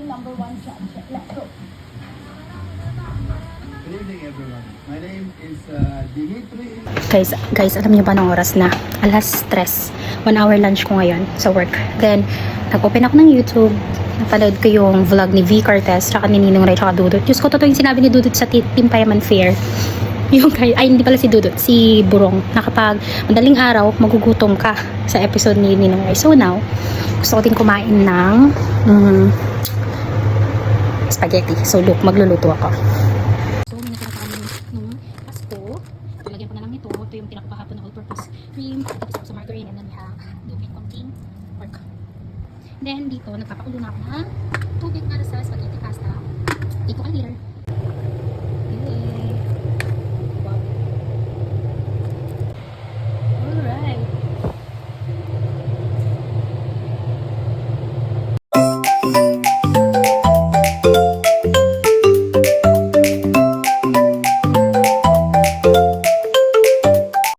number one judge. Let's go. Good evening, everyone. My name is uh, Dimitri. Guys, guys, alam niyo ba ng oras na? Alas 3. One hour lunch ko ngayon sa work. Then, nag-open ako ng YouTube. Napanood ko yung vlog ni V. Cortez, tsaka ni Ninong Ray, tsaka Dudut. Diyos ko, totoo yung sinabi ni Dudut sa Team Payaman Fair. Yung kay, ay hindi pala si Dudut, si Burong. Na kapag madaling araw, magugutom ka sa episode ni Ninong Ray. So now, gusto ko din kumain ng mm, spaghetti. So look, magluluto ako. So may natira pa kami nung pasto. Lalagyan ko na lang nito. Ito yung tinako kahapon na all-purpose cream. Tapos ako sa margarine and then we have tubig konting pork. Then dito, nagpapakulo na ako ng tubig para sa spaghetti pasta. Dito ka later.